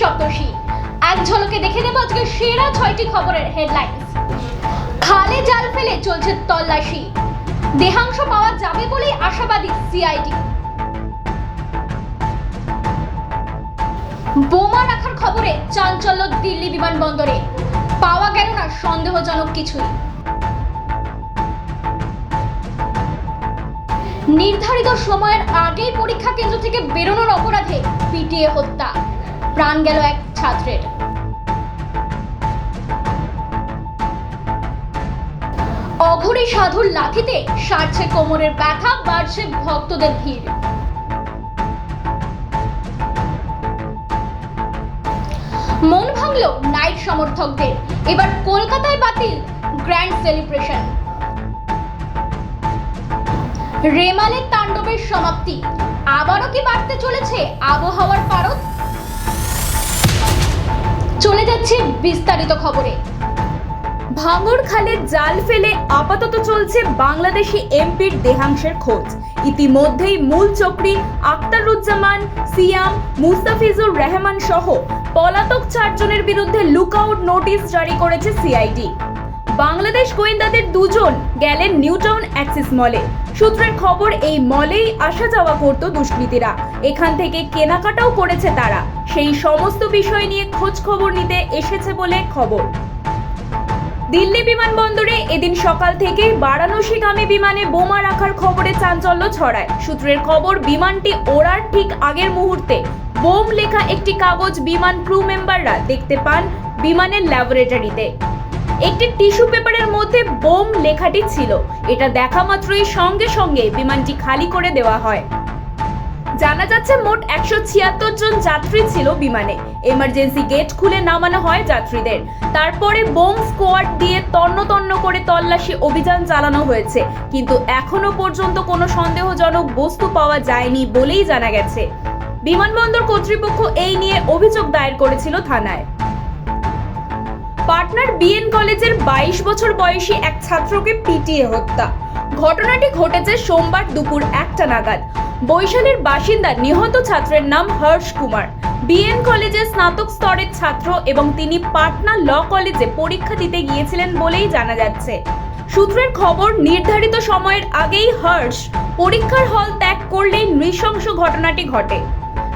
সপ্তর্ষি এক ঝলকে দেখে নেব আজকে সেরা ছয়টি খবরের হেডলাইন্স খালে জাল ফেলে চলছে তল্লাশি। দেহাংশ পাওয়া যাবে বলেই আশাবাদী সিআইডি। বোমা রাখার খবরে চাঞ্চল্য দিল্লি বিমানবন্দরে। পাওয়া গেল না সন্দেহজনক কিছুই। নির্ধারিত সময়ের আগেই পরীক্ষা কেন্দ্র থেকে বেরোনোর অপরাধে পিটিএ হত্যা। প্রাণ গেল এক ছাত্রের। অঘরী সাধুর লাঠিতে সারছে কোমরের ব্যথা, বাড়ছে ভক্তদের ভিড়। মন ভাঙলো নাইট সমর্থকদের, এবার কলকাতায় বাতিল গ্র্যান্ড সেলিব্রেশন। রেমালের তাণ্ডবের সমাপ্তি, আবারও কি বাড়তে চলেছে আবহাওয়ার পারদ? চলে যাচ্ছে বিস্তারিত খবরে। ভাঙর খালে জাল ফেলে আপাতত চলছে বাংলাদেশি এমপির দেহাংশের খোঁজ। ইতিমধ্যেই মূল চক্রি আক্তারুজ্জামান, সিয়াম, মুস্তাফিজুর রহমান সহ পলাতক চারজনের বিরুদ্ধে লুকআউট নোটিশ জারি করেছে সিআইডি। বাংলাদেশ গোয়েন্দাদের দুজন গেলেন নিউটাউন অ্যাক্সিস মলে। সূত্রের খবর, এই মলেই আসা যাওয়া করত দুষ্কৃতীরা। এখান থেকে কেনাকাটাও করেছে তারা। সেই সমস্ত বিষয় নিয়ে খোঁজ খবর নিতে এসেছে বলে খবর। দিল্লি বিমানবন্দরে এদিন সকাল থেকেই বারাণসীগামী বিমানে বোমা রাখার খবরে চাঞ্চল্য ছড়ায়। সূত্রের খবর, বিমানটি ওড়ার ঠিক আগের মুহূর্তে। বোম লেখা একটি কাগজ বিমান ক্রু মেম্বাররা দেখতে পান বিমানের ল্যাবরেটরিতে। একটি টিস্যু পেপারের মধ্যে বোম লেখাটি ছিল। এটা দেখা মাত্রই সঙ্গে সঙ্গে বিমানটি খালি করে দেওয়া হয়। জানা যাচ্ছে মোট একশো ছিয়াত্তর জন যাত্রী ছিল বিমানে। এমার্জেন্সি গেট খুলে নামানো হয় যাত্রীদের। তারপরে বোম স্কোয়াড দিয়ে তন্ন তন্ন করে তল্লাশি অভিযান চালানো হয়েছে। কিন্তু এখনও পর্যন্ত কোনো সন্দেহজনক বস্তু পাওয়া যায়নি বলেই জানা গেছে। বিমানবন্দর কর্তৃপক্ষ এই নিয়ে অভিযোগ দায়ের করেছিল থানায়। পাটনার বিএন কলেজের বাইশ বছর বয়সী এক ছাত্রকে পিটিয়ে হত্যা। ঘটনাটি ঘটেছে সোমবার দুপুর একটা নাগাদ। বৈশালীর বাসিন্দা নিহত ছাত্রের নাম হর্ষ কুমার। বিএন কলেজে স্নাতক স্তরের ছাত্র এবং তিনি পাটনা ল কলেজে পরীক্ষা দিতে গিয়েছিলেন বলেই জানা যাচ্ছে। সূত্রের খবর, নির্ধারিত সময়ের আগেই হর্ষ পরীক্ষার হল ত্যাগ করলেই নৃশংস ঘটনাটি ঘটে।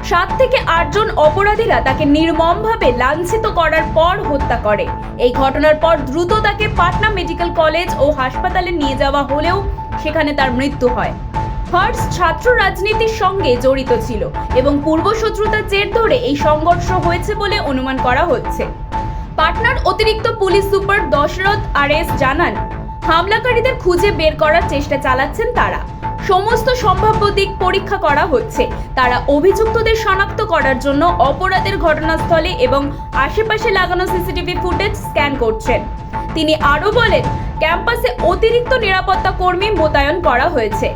সাত থেকে আটজন অপরাধীরা তাকে নির্মমভাবে লাঞ্ছিত করার পর হত্যা করে। এই ঘটনার পর দ্রুত তাকে পাটনা মেডিকেল কলেজ ও হাসপাতালে নিয়ে যাওয়া হলেও সেখানে তার মৃত্যু হয়। হার্স ছাত্র রাজনীতির সঙ্গে জড়িত ছিল এবং পূর্বশত্রুতার জের ধরে এই সংঘর্ষ হয়েছে বলে অনুমান করা হচ্ছে। পাটনার অতিরিক্ত police super Dashrath R S জানান, হামলাকারীদের খুঁজে বের করার চেষ্টা চালাচ্ছেন তারা। সমস্ত সম্ভাব্য দিক পরীক্ষা করা হচ্ছে। তারা অভিযুক্তদের শনাক্ত করার জন্য অপরাধের ঘটনাস্থলে এবং আশেপাশে লাগানো সিসিটিভি ফুটেজ স্ক্যান করছেন। তিনি আরও বলেন, ক্যাম্পাসে অতিরিক্ত নিরাপত্তা কর্মী মোতায়েন করা হয়েছে।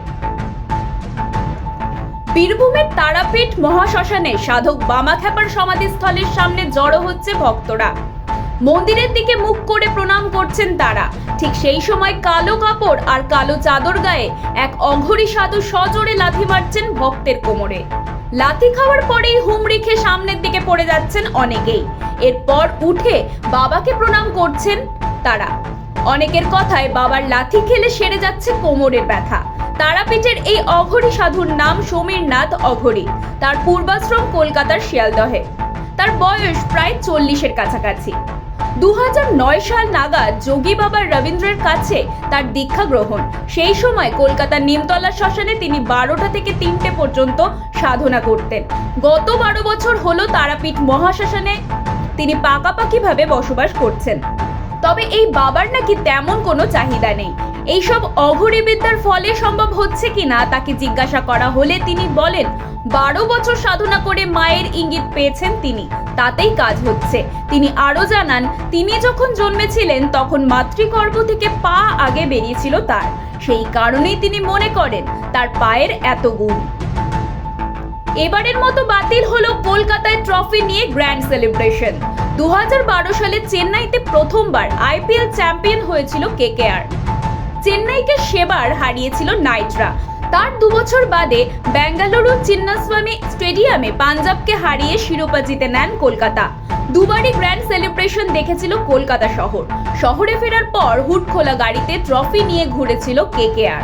বীরভূমের তারাপীঠ মহাশ্মশানে সাধক বামাখ্যাপার সমাধিস্থলের সামনে জড়ো হচ্ছে ভক্তরা। মন্দিরের দিকে মুখ করে প্রণাম করছেন তারা। ঠিক সেই সময় কালো কাপড় আর কালো চাদর গায়ে এক অঘরী সাধু সজোরে লাথি মারছেন ভক্তের কোমরে। লাথি খাওয়ার পরেই হুমড়ি খেয়ে সামনের দিকে পড়ে যাচ্ছেন অনেকেই। এরপর উঠে বাবাকে প্রণাম করছেন তারা। অনেকের কথায় বাবার লাথি খেলে সেরে যাচ্ছে কোমরের ব্যথা। তারাপীঠের এই অঘরী সাধুর নাম সমীর নাথ অঘরী। তার পূর্বাশ্রম কলকাতার শিয়ালদহে। তার বয়স প্রায় চল্লিশের কাছাকাছি। দু সাল নাগাদ যোগী বাবা রবীন্দ্রের কাছে তার দীক্ষা গ্রহণ। সেই সময় কলকাতার নিমতলা শ্মশানে তিনি বারোটা থেকে তিনটে পর্যন্ত সাধনা করতেন। গত বারো বছর হলো তারাপীঠ মহাশ্মশানে তিনি পাকাপাকিভাবে বসবাস করছেন। তবে এই বাবার নাকি তেমন কোনো চাহিদা নেই। এইসব অঘরী বিদ্যার ফলে সম্ভব হচ্ছে কিনা তাকে জিজ্ঞাসা করা হলে তিনি বলেন, বারো বছর সাধনা করে মায়ের ইঙ্গিত পেয়েছেন তিনি, তাতেই কাজ হচ্ছে। তিনি আরও জানান, তিনি যখন জন্মেছিলেন তখন মাতৃগর্ভ থেকে পা আগে বেরিয়েছিল তার। সেই কারণেই তিনি মনে করেন, তার পায়ের এত গুণ। এবারের মতো বাতিল হলো কলকাতায় ট্রফি নিয়ে গ্র্যান্ড সেলিব্রেশন। দু হাজার বারো সালে চেন্নাইতে প্রথমবার আইপিএল চ্যাম্পিয়ন হয়েছিল কেকেআর চেন্নাইকে সেবার হারিয়েছিল নাইটরা। তার দু বছর বাদে বেঙ্গালুরু চিন্নাস্বামী স্টেডিয়ামে পাঞ্জাবকে হারিয়ে শিরোপা জিতে নেন কলকাতা। দুবারই গ্র্যান্ড সেলিব্রেশন দেখেছিল কলকাতা শহর। শহরে ফেরার পর হুড খোলা গাড়িতে ট্রফি নিয়ে ঘুরেছিল কেকেআর।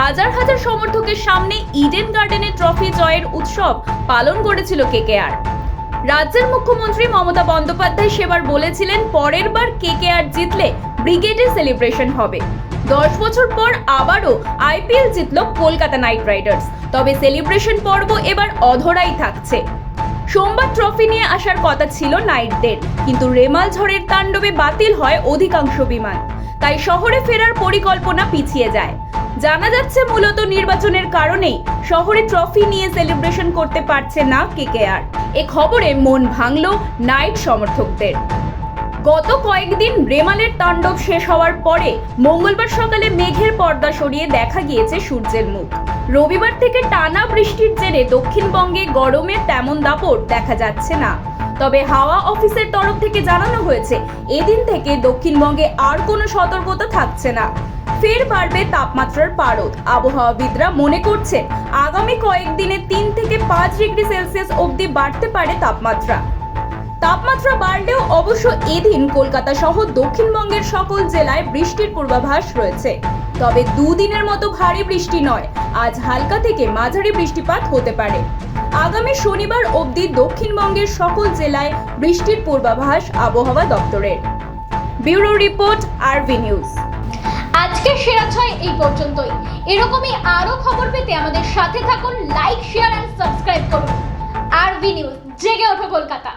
হাজার হাজার সমর্থকের সামনে ইডেন গার্ডেনে ট্রফি জয়ের উৎসব পালন করেছিল কেকেআর। রাজ্যের মুখ্যমন্ত্রী মমতা বন্দ্যোপাধ্যায় সেবার বলেছিলেন, পরের বার কেকেআর জিতলে ব্রিগেডে সেলিব্রেশন হবে। দশ বছর পর আবারও আইপিএল জিতল কলকাতা নাইট রাইডার্স। তবে সেলিব্রেশন পর্ব এবার অধরাই থাকছে। সোমবার ট্রফি নিয়ে আসার কথা ছিল নাইটদের, কিন্তু রেমাল ঝড়ের তাণ্ডবে বাতিল হয় অধিকাংশ বিমান। তাই শহরে ফেরার পরিকল্পনা পিছিয়ে যায়। জানা যাচ্ছে মূলত নির্বাচনের কারণেই শহরে ট্রফি নিয়ে সেলিব্রেশন করতে পারছে না কেকেআর। এ খবরে মন ভাঙল নাইট সমর্থকদের। গত কয়েকদিন রেমালের তাণ্ডব শেষ হওয়ার পরে মঙ্গলবার সকালে মেঘের পর্দা সরিয়ে দেখা গিয়েছে সূর্যের মুখ। রবিবার থেকে টানা বৃষ্টির জেরে দক্ষিণবঙ্গে গরমের তেমন দাপট দেখা যাচ্ছে না। তবে হাওয়া অফিসের তরফ থেকে জানানো হয়েছে, এদিন থেকে দক্ষিণবঙ্গে আর কোনো সতর্কতা থাকছে না। ফের বাড়বে তাপমাত্রার পারদ। আবহাওয়াবিদরা মনে করছেন, আগামী কয়েকদিনে তিন থেকে পাঁচ ডিগ্রি সেলসিয়াস অবধি বাড়তে পারে তাপমাত্রা। তাপমাত্রা বাড়লেও অবশ্য এদিন কলকাতা সহ দক্ষিণবঙ্গের সকল জেলায় বৃষ্টির পূর্বাভাস রয়েছে। তবে দুদিনের মতো ভারী বৃষ্টি নয়, আজ হালকা থেকে মাঝারি বৃষ্টিপাত হতে পারে। আগামী শনিবার অবধি দক্ষিণবঙ্গের সকল জেলায় বৃষ্টির পূর্বাভাস আবহাওয়া দপ্তরের। Bureau report, RV news. আজকের সেরা ছয় এই পর্যন্তই। এরকমই আরও খবর পেতে আমাদের সাথে থাকুন, লাইক, শেয়ার এন্ড সাবস্ক্রাইব করুন। আর ভি নিউজ, জেগে ওঠো কলকাতা।